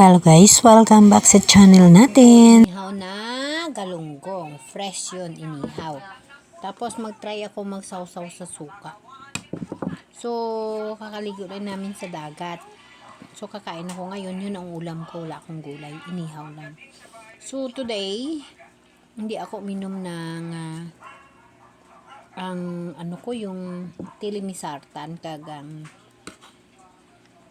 Hello guys, welcome back sa channel natin. Inihaw na galunggong. Fresh yun, inihaw. Tapos mag-try ako magsawsaw sa suka. So, kakaligo rin namin sa dagat. So, kakain ako ngayon. Yun ang ulam ko. Wala akong gulay. Inihaw lang. So, today, hindi ako minom ng ah, ang ano ko yung tilimisartan kagang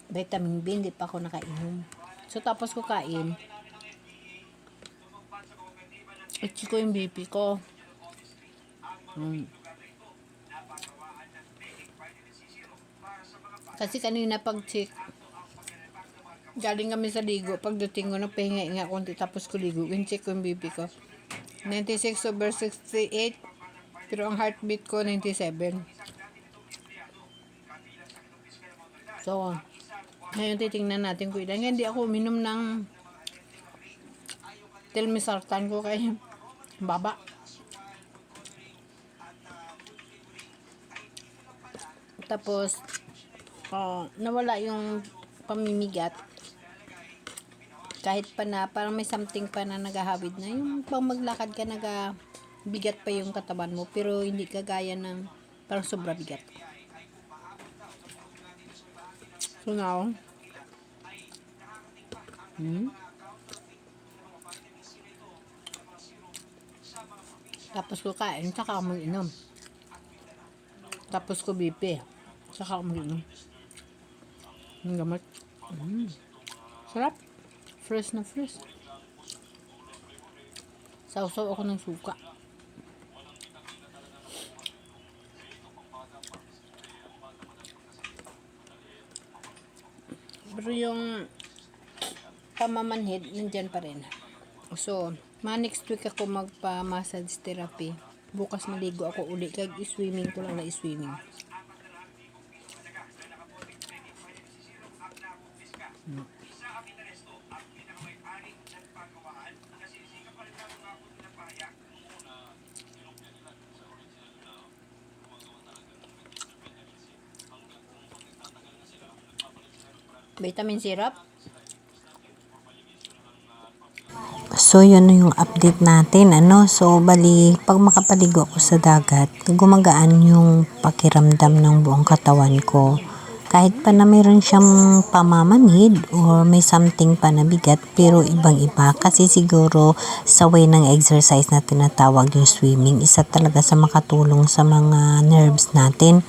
vitamin B hindi pa ako nakainom so tapos ko kain Itchy ko yung BP ko. Hmm. Kasi kanina pag check, galing kami sa ligo. Pagdating ko, napahinga nga konti tapos ko ligo. Yung check ko yung BP ko. 96 over 68. Pero ang heartbeat ko, 97. So, ngayon titingnan natin kung ilan. Hindi ako uminom ng telmisartan ko kay baba. Tapos, oh, nawala yung pamimigat. Kahit pa na, parang may something pa na naghahawid na. Yung pang maglakad ka, naga, bigat pa yung katawan mo. Pero hindi kagaya ng parang sobra bigat. So now, hmm? Tapos ko kain, saka ako mag-inom. Tapos ko BP, saka ako mag-inom. Ang gamot. Mm. Sarap. Fresh na fresh. Sausaw ako ng suka. Pero yung pamamanhid, nandyan pa rin. So, ma next week ako magpa-massage therapy. Bukas maligo ako uli. Kag swimming ko lang na swimming. Vitamin syrup. So, yun na yung update natin. Ano? So, bali, pag makapaligo ako sa dagat, gumagaan yung pakiramdam ng buong katawan ko. Kahit pa na mayroon siyang pamamanhid or may something pa na bigat, pero ibang iba. Kasi siguro sa way ng exercise na tinatawag yung swimming, isa talaga sa makatulong sa mga nerves natin.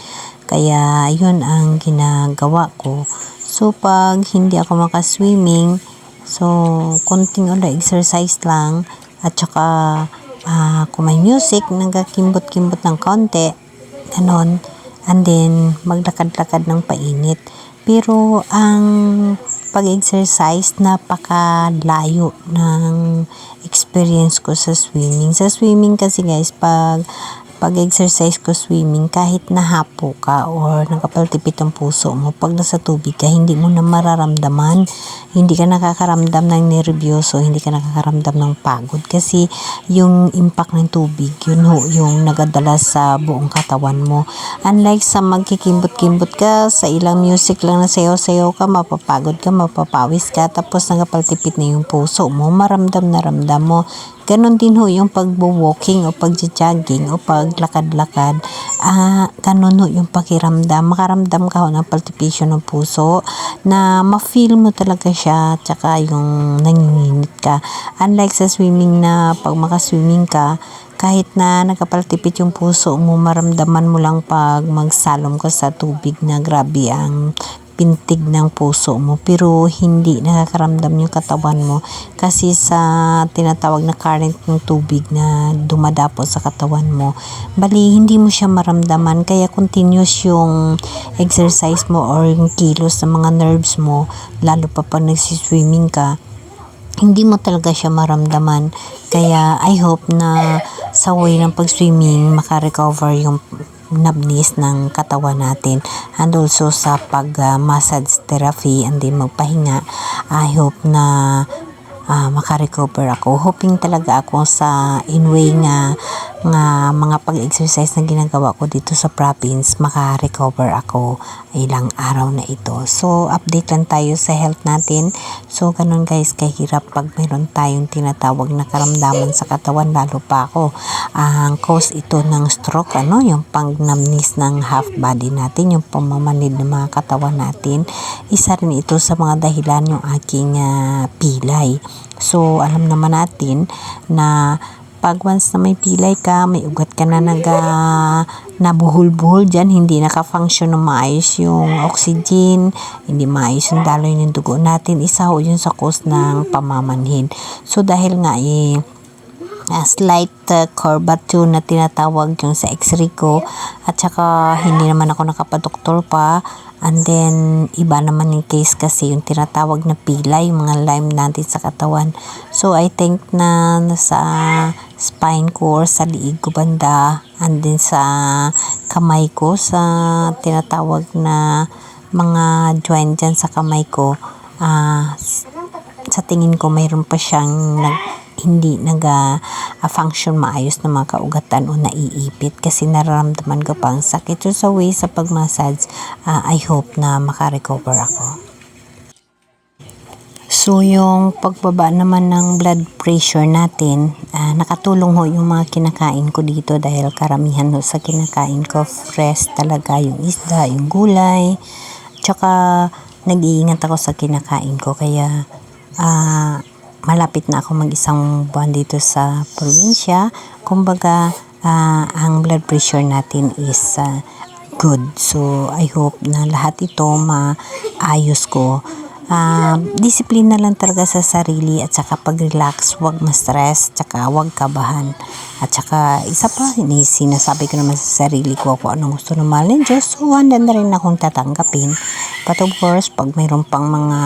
Kaya, yun ang ginagawa ko. So, pag hindi ako makaswimming, So, konting ulo exercise lang at saka ah, kung may music, nagkakimbot-kimbot ng konti, ganon. And then, maglakad-lakad ng painit. Pero, ang pag-exercise, napakalayo ng experience ko sa swimming. Sa swimming kasi guys, pag pag-exercise ko swimming, kahit nahapo ka or nakapaltipit ang puso mo, pag nasa tubig ka, hindi mo na mararamdaman, hindi ka nakakaramdam ng nervyoso, hindi ka nakakaramdam ng pagod kasi yung impact ng tubig, yun ho, yung nagadala sa buong katawan mo. Unlike sa magkikimbot-kimbot ka, sa ilang music lang na sayo-sayo ka, mapapagod ka, mapapawis ka, tapos nakapaltipit na yung puso mo, maramdam na ramdam mo. Ganon din ho yung pagbo-walking o pagja-jogging o paglakad-lakad. Ah, ganon ho yung pakiramdam. Makaramdam ka ho ng palpitation ng puso na ma-feel mo talaga siya tsaka yung nanginginit ka. Unlike sa swimming na pag makaswimming ka, kahit na nagkapaltipit yung puso mo, maramdaman mo lang pag magsalom ka sa tubig na grabe ang pintig ng puso mo pero hindi nakakaramdam yung katawan mo kasi sa tinatawag na current ng tubig na dumadapo sa katawan mo bali hindi mo siya maramdaman kaya continuous yung exercise mo or yung kilos ng mga nerves mo lalo pa pag nagsiswimming ka hindi mo talaga siya maramdaman. Kaya I hope na sa way ng pag-swimming makarecover yung numbness ng katawan natin and also sa pag-massage therapy and then magpahinga I hope na ah, makarecover ako hoping talaga ako sa in way nga nga mga pag-exercise na ginagawa ko dito sa province, maka-recover ako ilang araw na ito. So, update lang tayo sa health natin. So, ganun guys, kahirap pag mayroon tayong tinatawag na karamdaman sa katawan, lalo pa ako. Ang cause ito ng stroke, ano, yung pangnamnis ng half body natin, yung pamamanid ng mga katawan natin. Isa rin ito sa mga dahilan yung aking ah, pilay. So, alam naman natin na pag once na may pilay ka, may ugat ka na nag ah, nabuhol-buhol dyan, hindi naka-function ng maayos yung oxygen, hindi maayos yung daloy ng dugo natin, isa ho yun sa cause ng pamamanhid. So dahil nga eh, a slight uh, curvature na tinatawag yung sa x-ray ko. At saka hindi naman ako nakapadoktor pa. And then iba naman yung case kasi yung tinatawag na pilay yung mga lime natin sa katawan. So I think na sa spine ko or sa liig ko banda and then sa kamay ko sa tinatawag na mga joint dyan sa kamay ko ah sa tingin ko mayroon pa siyang nag, hindi nag-function maayos ng mga kaugatan o naiipit kasi nararamdaman ko pang sakit. So sa way sa pagmassage, ah, I hope na makarecover ako. So yung pagbaba naman ng blood pressure natin, ah, nakatulong ho yung mga kinakain ko dito dahil karamihan ho sa kinakain ko fresh talaga yung isda, yung gulay, tsaka nag-iingat ako sa kinakain ko kaya ah, malapit na ako mag-isang buwan dito sa probinsya. Kumbaga, ah, ang blood pressure natin is ah, good. So, I hope na lahat ito maayos ko. Ah, disiplina lang talaga sa sarili at saka pag-relax, wag ma-stress, tsaka wag kabahan. At saka isa pa, sinasabi ko naman sa sarili ko kung anong gusto ng mahal ng Diyos. So, na rin akong tatanggapin. But of course, pag mayroon pang mga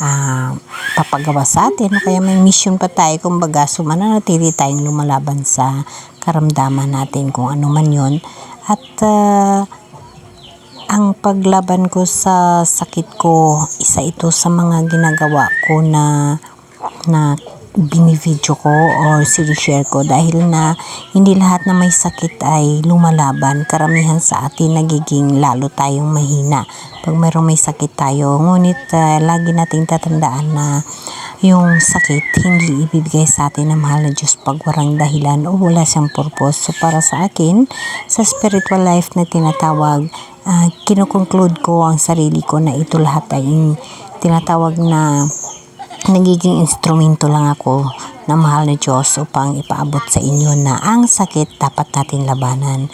ah, papagawa sa atin kaya may mission pa tayo, kumbaga, so mananatili tayong lumalaban sa karamdaman natin kung ano man yun. At ah, ang paglaban ko sa sakit ko, isa ito sa mga ginagawa ko na na binivideo ko or sinishare ko dahil na hindi lahat na may sakit ay lumalaban. Karamihan sa atin nagiging lalo tayong mahina pag mayroong may sakit tayo. Ngunit ah, lagi nating tatandaan na yung sakit hindi ibibigay sa atin ng mahal na Diyos pag walang dahilan o wala siyang purpose. So para sa akin, sa spiritual life na tinatawag, uh, kinukonclude ko ang sarili ko na ito lahat ay tinatawag na nagiging instrumento lang ako ng mahal na Diyos upang ipaabot sa inyo na ang sakit dapat natin labanan.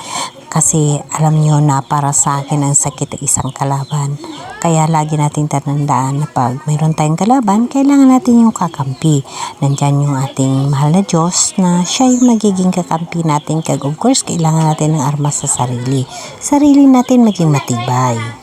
Kasi alam niyo na para sa akin ang sakit ay isang kalaban. Kaya lagi nating tatandaan na pag mayroon tayong kalaban, kailangan natin yung kakampi. Nandyan yung ating mahal na Diyos na siya yung magiging kakampi natin. Kaya of course, kailangan natin ng armas sa sarili. Sarili natin maging matibay.